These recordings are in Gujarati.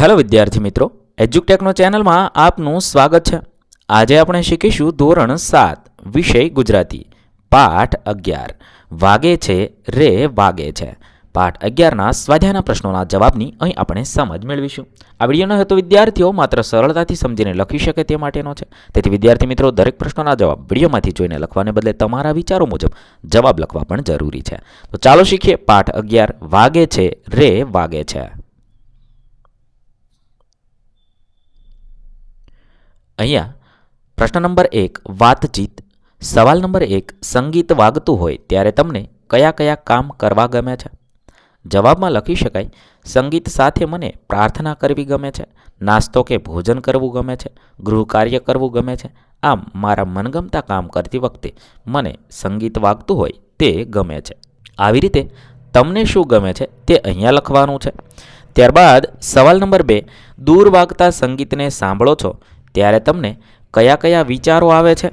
હેલો વિદ્યાર્થી મિત્રો એજ્યુકટેકનો ચેનલમાં આપનું સ્વાગત છે. આજે આપણે શીખીશું ધોરણ સાત, વિષય ગુજરાતી, પાઠ અગિયાર. વાગે છે, રે વાગે છે. પાઠ અગિયારના સ્વાધ્યાયના પ્રશ્નોના જવાબની અહીં આપણે સમજ મેળવીશું. આ વિડીયોનો હેતુ વિદ્યાર્થીઓ, માત્ર સરળતાથી સમજીને લખી શકે તે માટેનો છે. તેથી વિદ્યાર્થી મિત્રો, દરેક પ્રશ્નોના જવાબ વિડીયોમાંથી જોઈને લખવાને બદલે તમારા વિચારો મુજબ જવાબ લખવા પણ જરૂરી છે. તો ચાલો શીખીએ પાઠ અગિયાર. વાગે છે, રે વાગે છે. અહીંયા પ્રશ્ન નંબર એક, વાતચીત. સવાલ નંબર એક, સંગીત વાગતું હોય ત્યારે તમને કયા કયા કામ કરવા ગમે છે? જવાબમાં લખી શકાય, સંગીત સાથે મને પ્રાર્થના કરવી ગમે છે, નાસ્તો કે ભોજન કરવું ગમે છે, ગૃહ કાર્ય કરવું ગમે છે, આમ મારા મનગમતા કામ કરતી વખતે મને સંગીત વાગતું હોય તે ગમે છે. આવી રીતે તમને શું ગમે છે તે અહીંયા લખવાનું છે. ત્યારબાદ સવાલ નંબર બે, દૂર વાગતા સંગીતને સાંભળો છો ત્યારે તમને કયા કયા વિચારો આવે છે?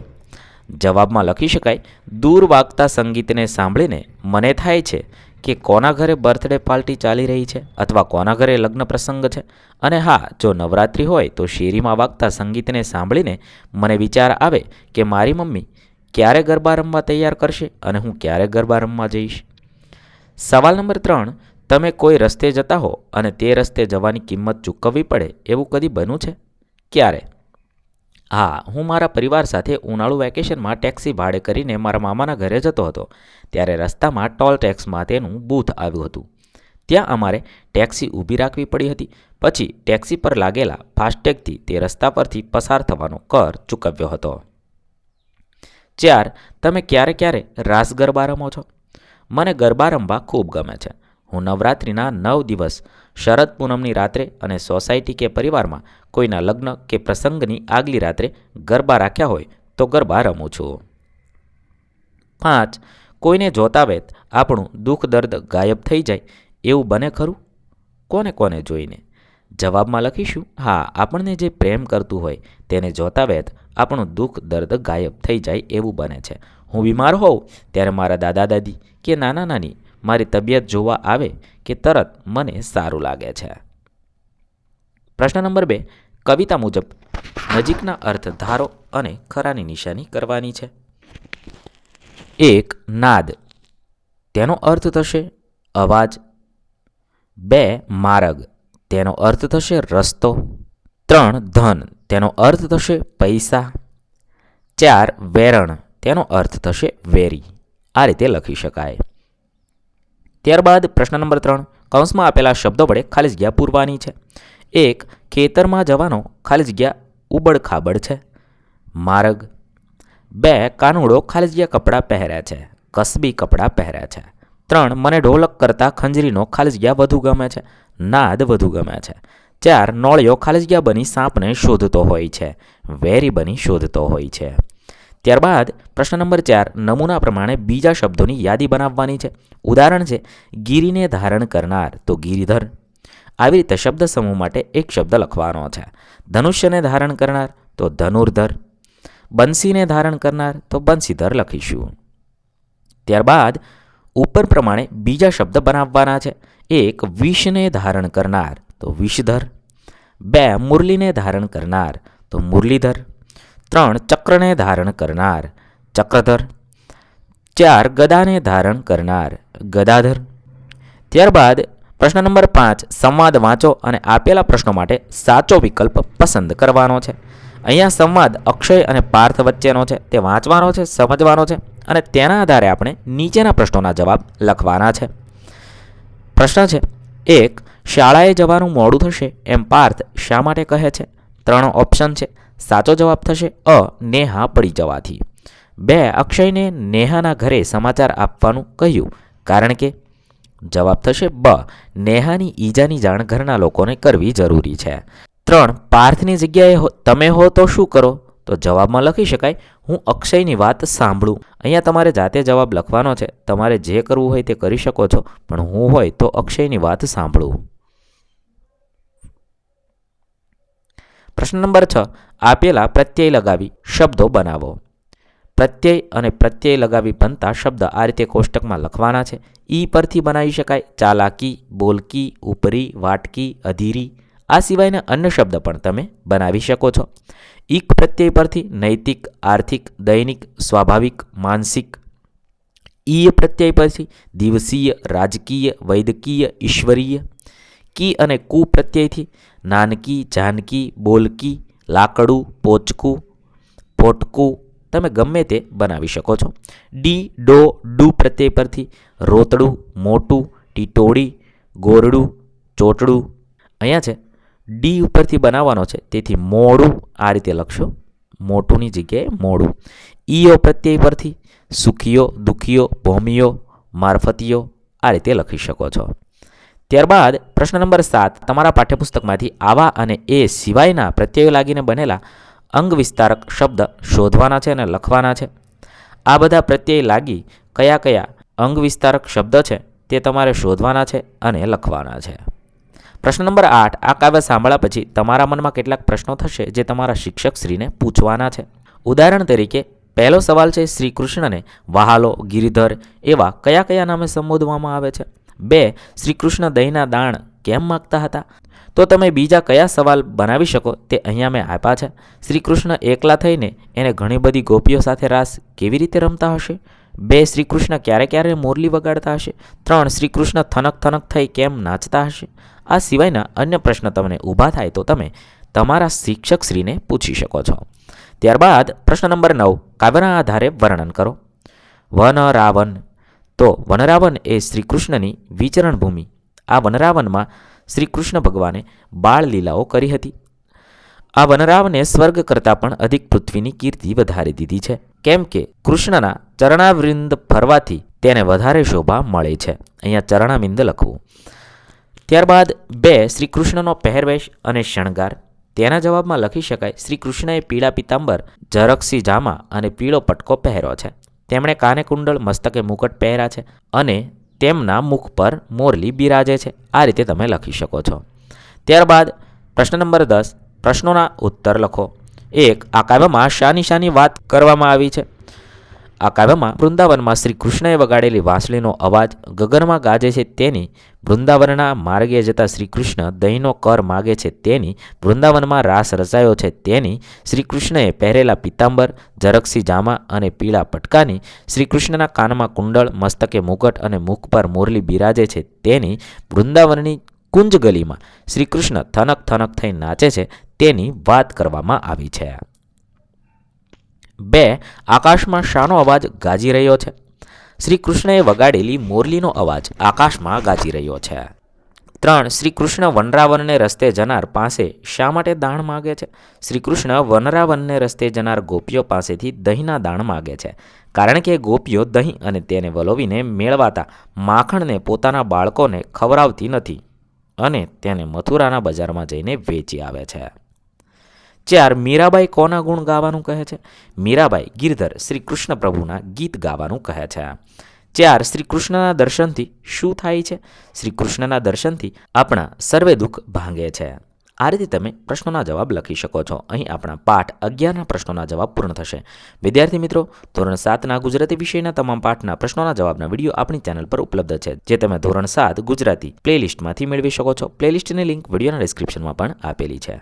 જવાબમાં લખી શકાય, દૂર વાગતા સંગીતને સાંભળીને મને થાય છે કે કોના ઘરે બર્થડે પાર્ટી ચાલી રહી છે અથવા કોના ઘરે લગ્ન પ્રસંગ છે? અને હા, જો નવરાત્રિ હોય તો શેરીમાં વાગતા સંગીતને સાંભળીને મને વિચાર આવે કે મારી મમ્મી ક્યારે ગરબા રમવા તૈયાર કરશે અને હું ક્યારે ગરબા રમવા જઈશ? સવાલ નંબર ત્રણ, તમે કોઈ રસ્તે જતા હો અને તે રસ્તે જવાની કિંમત ચૂકવવી પડે એવું કદી બન્યું છે? ક્યારે? હા, હું મારા પરિવાર સાથે ઉનાળુ વેકેશનમાં ટેક્સી ભાડે કરીને મારા મામાના ઘરે જતો હતો. ત્યારે રસ્તામાં ટોલ ટેક્સ માટેનું બૂથ આવ્યું હતું. ત્યાં અમારે ટેક્સી ઊભી રાખવી પડી હતી. પછી ટેક્સી પર લાગેલા ફાસ્ટેગથી તે રસ્તા પરથી પસાર થવાનો કર ચૂકવ્યો હતો. ચાર, તમે ક્યારે ક્યારે રાસ ગરબા રમો છો? મને ગરબા રમવા ખૂબ ગમે છે. હું નવરાત્રિના નવ દિવસ, શરદ પૂનમની રાત્રે અને સોસાયટી કે પરિવારમાં કોઈના લગ્ન કે પ્રસંગની આગલી રાત્રે ગરબા રાખ્યા હોય તો ગરબા રમું છું. પાંચ, કોઈને જોતા વેત આપણું દુઃખ દર્દ ગાયબ થઈ જાય એવું બને ખરું? કોને કોને જોઈને? જવાબમાં લખીશું, હા, આપણને જે પ્રેમ કરતું હોય તેને જોતા વેત આપણું દુઃખ દર્દ ગાયબ થઈ જાય એવું બને છે. હું બીમાર હોઉં ત્યારે મારા દાદા દાદી કે નાના નાની મારી તબિયત જોવા આવે કે તરત મને સારું લાગે છે. પ્રશ્ન નંબર બે, કવિતા મુજબ નજીકના અર્થ ધારો અને ખરાની નિશાની કરવાની છે. એક, નાદ. તેનો અર્થ થશે અવાજ. બે, માર્ગ. તેનો અર્થ થશે રસ્તો. ત્રણ, ધન. તેનો અર્થ થશે પૈસા. ચાર, વેરણ. તેનો અર્થ થશે વેરી. આ રીતે લખી શકાય. ત્યારબાદ પ્રશ્ન નંબર ત્રણ. કૌંસમાં આપેલા શબ્દો વડે ખાલી જગ્યા પૂરવાની છે. એક, ખેતરમાં જવાનો ખાલી જગ્યા ઉબડ ખાબડ છે. માર્ગ. બે, કાનુડો ખાલી જગ્યા કપડાં પહેર્યા છે. કસબી કપડાં પહેર્યા છે. ત્રણ, મને ઢોલક કરતાં ખંજરીનો ખાલી જગ્યા વધુ ગમે છે. નાદ વધુ ગમે છે. ચાર, નોળિયો ખાલી જગ્યા બની સાપને શોધતો હોય છે. વેરી બની શોધતો હોય છે. ત્યારબાદ પ્રશ્ન નંબર ચાર, નમૂના પ્રમાણે બીજા શબ્દોની યાદી બનાવવાની છે. ઉદાહરણ છે, ગીરીને ધારણ કરનાર તો ગિરિધર. આવી રીતે શબ્દ સમૂહ માટે એક શબ્દ લખવાનો છે. ધનુષ્યને ધારણ કરનાર તો ધનુર્ધર. બંસીને ધારણ કરનાર તો બંસીધર લખીશું. ત્યારબાદ ઉપર પ્રમાણે બીજા શબ્દ બનાવવાના છે. એક, વિષને ધારણ કરનાર તો વિષધર. બે, મુરલીને ધારણ કરનાર તો મુરલીધર. ત્રણ ચક્રને ધારણ કરનાર. ચક્રધર. ચાર ગદાને ધારણ કરનાર. ગદાધર. ત્યારબાદ પ્રશ્ન નંબર પાંચ, સંવાદ વાંચો અને આપેલા પ્રશ્નો માટે સાચો વિકલ્પ પસંદ કરવાનો છે. અહીંયા સંવાદ અક્ષય અને પાર્થ વચ્ચેનો છે. તે વાંચવાનો છે, સમજવાનો છે અને તેના આધારે આપણે નીચેના પ્રશ્નોના જવાબ લખવાના છે. પ્રશ્ન છે, એક, શાળાએ જવાનું મોડું થશે એમ પાર્થ શા માટે કહે છે? ત્રણ ઓપ્શન છે. સાચો જવાબ થશે? અ, નેહા પડી જવાથી. બે, અક્ષયને નેહાના ઘરે સમાચાર આપવાનું કહ્યું. કારણ કે? જવાબ થશે બ. નેહાની ઈજાની જાણ ઘરના લોકોને કરવી જરૂરી છે. ત્રણ, પાર્થની જગ્યાએ તમે હો તો શું કરો? તો જવાબમાં લખી શકાય, હું અક્ષયની વાત સાંભળું. અહીંયા તમારે જાતે જવાબ લખવાનો છે. તમારે જે કરવું હોય તે કરી શકો છો. પણ હું હોય તો અક્ષયની વાત સાંભળું. પ્રશ્ન નંબર છ. આપેલા પ્રત્યય લગાવી શબ્દો બનાવો. પ્રત્યય અને પ્રત્યય લગાવી બનતા શબ્દ આ રીતે કોષ્ટકમાં લખવાના છે. ઈ પરથી બનાવી શકાય. ચાલાકી, બોલકી, ઉપરી, વાટકી, અધીરી. આ સિવાયના અન્ય શબ્દ પણ તમે બનાવી શકો છો. ઈક પ્રત્યય પરથી નૈતિક, આર્થિક, દૈનિક, સ્વાભાવિક, માનસિક. ઈય પ્રત્યય પરથી દિવસીય, રાજકીય, વૈદકીય, ઈશ્વરીય. કી અને કુ પ્રત્યયથી નાનકી, જાનકી, બોલકી, લાકડું, પોચકું પોટકું તમે ગમે તે બનાવી શકો છો. ડી, ડો, ડુ પ્રત્યય પરથી. રોતડું, મોટું, ટીટોળી, ગોરડું, ચોટડું. અહીંયા છે. ડી ઉપરથી બનાવવાનો છે. તેથી મોડું આ રીતે લખશો. મોટુંની જગ્યાએ મોડું. ઈઓ પ્રત્યય પરથી. સુખીઓ, દુખીઓ, ભૌમીઓ, મારફતીઓ આ રીતે લખી શકો છો. ત્યારબાદ પ્રશ્ન નંબર સાત. તમારા પાઠ્યપુસ્તકમાંથી આવા અને એ સિવાયના પ્રત્યયો લાગીને બનેલા અંગ વિસ્તારક શબ્દ શોધવાના છે અને લખવાના છે. આ બધા પ્રત્યય લાગી કયા કયા અંગ વિસ્તારક શબ્દ છે તે તમારે શોધવાના છે અને લખવાના છે. પ્રશ્ન નંબર આઠ. આ કાવ્ય સાંભળ્યા પછી તમારા મનમાં કેટલાક પ્રશ્નો થશે જે તમારા શિક્ષકશ્રીને પૂછવાના છે. ઉદાહરણ તરીકે, પહેલો સવાલ છે શ્રી કૃષ્ણને વહાલો, ગિરિધર એવા કયા કયા નામે સંબોધવામાં આવે છે? બે, શ્રીકૃષ્ણ દહીંના દાણ કેમ માગતા હતા? તો તમે બીજા કયા સવાલ બનાવી શકો તે અહીંયા મેં આપ્યા છે. શ્રીકૃષ્ણ એકલા થઈને એને ઘણી બધી ગોપીઓ સાથે રાસ કેવી રીતે રમતા હશે? બે, શ્રીકૃષ્ણ ક્યારે ક્યારે મોરલી વગાડતા હશે? ત્રણ, શ્રીકૃષ્ણ થનક થનક થઈ કેમ નાચતા હશે? આ સિવાયના અન્ય પ્રશ્ન તમને ઊભા થાય તો તમે તમારા શિક્ષકશ્રીને પૂછી શકો છો. ત્યારબાદ પ્રશ્ન નંબર નવ કાવ્યના આધારે વર્ણન કરો. વન, રાવણ તો વનરાવન એ શ્રી કૃષ્ણની વિચરણ ભૂમિ આ વનરાવનમાં શ્રી કૃષ્ણ ભગવાને બાળ લીલાઓ કરી હતી. આ વનરાવને સ્વર્ગ કરતાં પણ અધિક પૃથ્વીની કીર્તિ વધારી દીધી છે. કેમ કે કૃષ્ણના ચરણાવૃંદ ફરવાથી તેને વધારે શોભા મળે છે. અહીંયા ચરણામિંદ લખવું. ત્યારબાદ બે શ્રી કૃષ્ણનો પહેરવેશ અને શણગાર. તેના જવાબમાં લખી શકાય શ્રી કૃષ્ણએ પીળા પિતાંબર ઝરકસી જામા અને પીળો પટકો પહેર્યો છે. તેમણે કાને કુંડળ મસ્તકે મુકટ પહેર્યા છે અને તેમના મુખ પર મોરલી બિરાજે છે. આ રીતે તમે લખી શકો છો. ત્યારબાદ પ્રશ્ન નંબર દસ, પ્રશ્નોના ઉત્તર લખો. એક, આ કાવ્યમાં શાની શાની વાત કરવામાં આવી છે. આ કાવ્યમાં વૃંદાવનમાં શ્રી કૃષ્ણએ વગાડેલી વાંસળીનો અવાજ ગગનમાં ગાજે છે તેની વૃંદાવનના માર્ગે જતા શ્રીકૃષ્ણ દહીંનો કર માગે છે તેની વૃંદાવનમાં રાસ રચાયો છે તેની શ્રીકૃષ્ણએ પહેરેલા પિતાંબર જરક્ષી જામા અને પીળા પટકાની શ્રીકૃષ્ણના કાનમાં કુંડળ, મસ્તકે મુગટ અને મુખ પર મોરલી બિરાજે છે તેની વૃંદાવનની કુંજ ગલીમાં શ્રીકૃષ્ણ થનક થનક થઈ નાચે છે તેની વાત કરવામાં આવી છે. બે, આકાશમાં શાનો અવાજ ગાજી રહ્યો છે. શ્રી કૃષ્ણએ વગાડેલી મોરલીનો અવાજ આકાશમાં ગાજી રહ્યો છે. ત્રણ શ્રી કૃષ્ણ વનરાવનને રસ્તે જનાર પાસે શા માટે દાણ માગે છે? શ્રી કૃષ્ણ વનરાવનને રસ્તે જનાર ગોપીઓ પાસેથી દહીંના દાણ માગે છે. કારણ કે ગોપીઓ દહીં અને તેને વલોવીને મેળવાતા માખણને પોતાના બાળકોને ખવડાવતી નથી અને તેને મથુરાના બજારમાં જઈને વેચી આવે છે. ચાર મીરાબાઈ કોના ગુણ ગાવાનું કહે છે? મીરાબાઈ ગિરધર શ્રી કૃષ્ણ પ્રભુના ગીત ગાવાનું કહે છે. ચાર શ્રી કૃષ્ણના દર્શનથી શું થાય છે? શ્રી કૃષ્ણના દર્શનથી આપણા સર્વે દુઃખ ભાંગે છે. આ રીતે તમે પ્રશ્નોના જવાબ લખી શકો છો. અહીં આપણા પાઠ અગિયારના પ્રશ્નોના જવાબ પૂર્ણ થશે. વિદ્યાર્થી મિત્રો, ધોરણ સાતના ગુજરાતી વિષયના તમામ પાઠના પ્રશ્નોના જવાબના વીડિયો આપણી ચેનલ પર ઉપલબ્ધ છે, જે તમે ધોરણ સાત ગુજરાતી પ્લેલિસ્ટમાંથી મેળવી શકો છો. પ્લેલિસ્ટની લિંક વિડીયોના ડિસ્ક્રિપ્શનમાં પણ આપેલી છે.